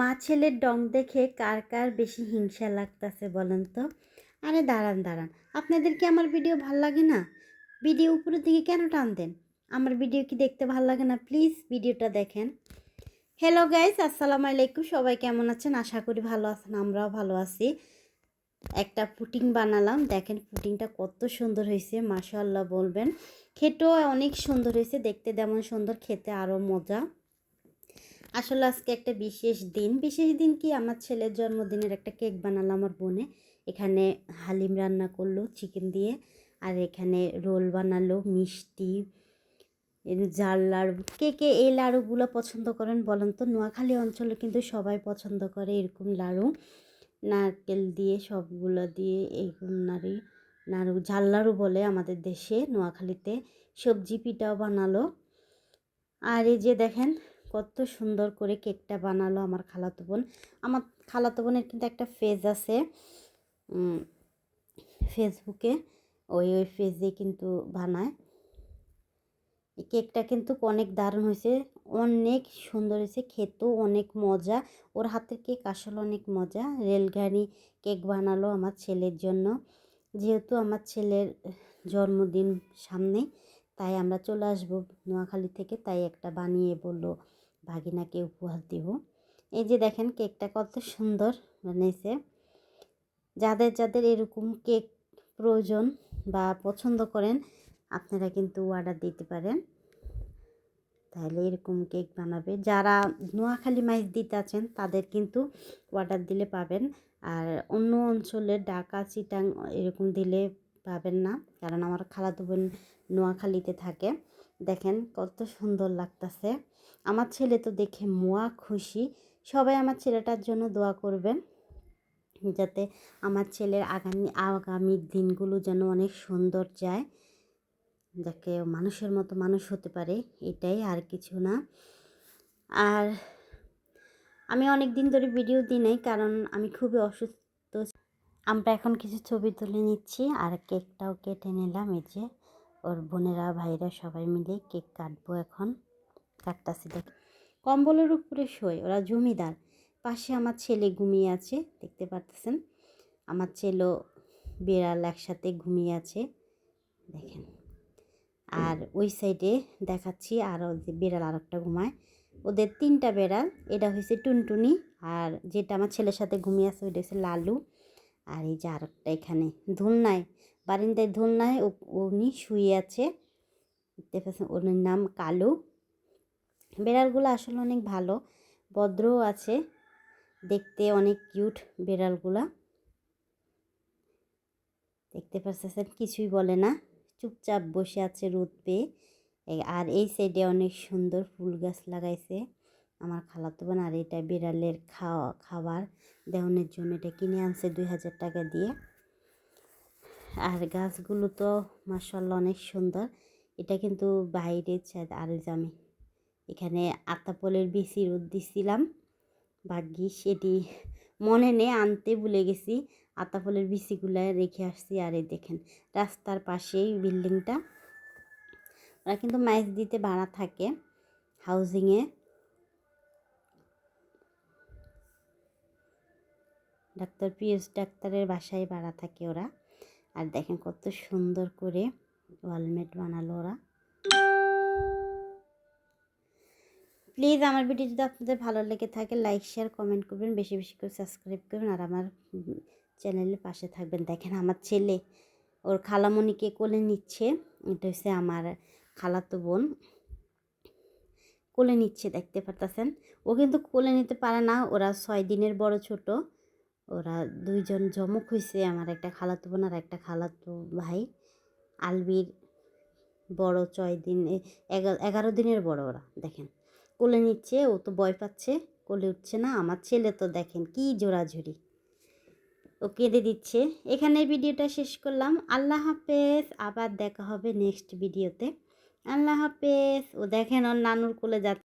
মা ছেলের ডং দেখে কার কার বেশি হিংসা লাগতাছে বলেন তো? আরে দাঁড়ান দাঁড়ান। আপনাদের কি আমার ভিডিও ভালো লাগে না? ভিডিও উপরের দিকে কেন টান দেন? আমার ভিডিও কি দেখতে ভালো লাগে না? প্লিজ ভিডিওটা দেখেন। হ্যালো গাইস, আসসালামু আলাইকুম। সবাই কেমন আছেন? আশা করি ভালো আছেন, আমরাও ভালো আছি। একটা পুটিং বানালাম। দেখেন পুটিংটা কত সুন্দর হয়েছে, মাশাআল্লাহ বলবেন। খেতেও অনেক সুন্দর হয়েছে, দেখতে যেমন সুন্দর, খেতে আরও মজা। আসলে আজকে একটা বিশেষ দিন। বিশেষ দিন কি? আমার ছেলের জন্মদিনের একটা কেক বানালো আমার বোনে। এখানে হালিম রান্না করল চিকেন দিয়ে। আর এখানে রোল বানালো, মিষ্টি জাল লাড়ু। কে কে এই লাড়ুগুলো পছন্দ করেন বলেন তো? নোয়াখালী অঞ্চলে কিন্তু সবাই পছন্দ করে এরকম লাড়ু। নারকেল দিয়ে, সবগুলো দিয়ে এরকম নাড়ি, নাড়ু, ঝাল লাড়ু বলে আমাদের দেশে, নোয়াখালীতে। সবজি পিঠাও বানালো। আর এই যে দেখেন কত সুন্দর করে কেকটা বানালো আমার খালাতো বোন। আমার খালাতো বোনের কিন্তু একটা পেজ আছে ফেসবুকে, ওই ওই পেজে কিন্তু বানায়। কেকটা কিন্তু অনেক দারুণ হয়েছে, অনেক সুন্দর হয়েছে, খেতেও অনেক মজা। ওর হাতের কেক আসলে অনেক মজা, রেলগাড়ি কেক বানালো আমার ছেলের জন্য। যেহেতু আমার ছেলের জন্মদিন সামনে, তাই আমরা চলে আসব নোয়াখালী থেকে, তাই একটা বানিয়ে বলল ভাগিনাকে উপহার দিব। এই যে দেখেন কেকটা কত সুন্দর বানিয়েছে। যাদের যাদের এরকম কেক প্রয়োজন বা পছন্দ করেন, আপনারা কিন্তু অর্ডার দিতে পারেন। তাহলে এরকম কেক বানাবে। যারা নোয়াখালী মাইজ দিতে আছেন, তাদের কিন্তু অর্ডার দিলে পাবেন। আর অন্য অঞ্চলের ঢাকা, চিটাং এরকম দিলে পাবেন না, কারণ আমার খালাতো বোন নোয়াখালীতে থাকে। দেখেন কত সুন্দর লাগতেছে। আমার ছেলে তো দেখে মোয়া খুশি। সবাই আমার ছেলেটার জন্য দোয়া করবেন, যাতে আমার ছেলের আগামী আগামী দিনগুলো যেন অনেক সুন্দর যায়, যাকে মানুষের মতো মানুষ হতে পারে, এটাই আর কিছু না। আর আমি অনেক দিন ধরে ভিডিও দিই নাই, কারণ আমি খুবই অসুস্থ। আমরা এখন কিছু ছবি তুলে নিচ্ছি, আর কেকটাও কেটে নিলাম, এই যে ওর বোনেরা ভাইরা সবাই মিলে কেক কাটবো এখন। কাটতাছি, দেখ। কম্বলের উপরে শোয়, ওরা জমিদার। পাশে আমার ছেলে ঘুমিয়ে আছে, দেখতে পারতেছেন? আমার ছেলেও বিড়াল একসাথে ঘুমিয়ে আছে, দেখেন। আর ওই সাইডে দেখাচ্ছি আরও যে বেড়াল আর একটা ঘুমায়। ওদের তিনটা বেড়াল, এটা হয়েছে টুনটুনি, আর যেটা আমার ছেলের সাথে ঘুমিয়ে আছে, ওইটা হচ্ছে লালু। আর এই যে আরেকটা এখানে ধুলনায় বারিন্দায় ধুলনায় উনি শুয়ে আছে। দেখতে পাচ্ছেন ওর নাম কালু। বেড়ালগুলো আসলে অনেক ভালো, ভদ্রও আছে, দেখতে অনেক কিউট বেড়ালগুলা। দেখতে পাচ্ছেন কিছুই বলে না, চুপচাপ বসে আছে রোদ পেয়ে। আর এই সাইডে অনেক সুন্দর ফুল গাছ লাগাইছে আমার খালাতো বোন, আর এটা বিড়ালের খাওয়া, খাবার দেওয়ানের জন্য এটা কিনে আনছে দুই হাজার টাকা দিয়ে। আর গাছগুলো তো মার্শাল্লাহ অনেক সুন্দর, এটা কিন্তু বাইরে আর আমি এখানে আতাপলের বেশি রোদ দিছিলাম ভাগ্যিস এটি মনে নেই, আনতে ভুলে গেছি। আতাফলের বিচিগুলো রেখে আসছি, আর এই দেখেন, রাস্তার পাশেই বিল্ডিংটা। ওরা কিন্তু মাইস দিতে ভাড়া থাকে হাউজিংয়ে ডাক্তার পিএস ডাক্তারের বাসায় ভাড়া থাকে ওরা। আর দেখেন কত সুন্দর করে ওয়ালমেট বানালো ওরা। প্লিজ আমার ভিডিও যদি আপনাদের ভালো লেগে থাকে লাইক শেয়ার কমেন্ট করবেন, বেশি বেশি করে সাবস্ক্রাইব করবেন আর আমার চ্যানেলের পাশে থাকবেন। দেখেন আমার ছেলে, ওর খালামণিকে কোলে নিচ্ছে? এটা হচ্ছে আমার খালাতো বোন। কোলে নিচ্ছে, দেখতে পারতেছেন? ও কিন্তু কোলে নিতে পারে না, ওরা ছয় দিনের বড় ছোট। ওরা দুইজন জমক হয়েছে আমার একটা খালাতো বোন আর একটা খালাতো ভাই। আলবির বড় ছয় দিন এগারো দিনের বড় ওরা, দেখেন। কোলে নিচ্ছে, ও তো ভয় পাচ্ছে, কোলে উঠছে না। আমার ছেলে তো দেখেন কি জোড়াঝুরি ও কেঁদে দিচ্ছে। এখানে ভিডিওটা শেষ করলাম। আল্লাহ হাফেজ। আবার দেখা হবে নেক্সট ভিডিওতে। আল্লাহ হাফেজ। ও দেখেন ওর নানুর কোলে যাচ্ছে।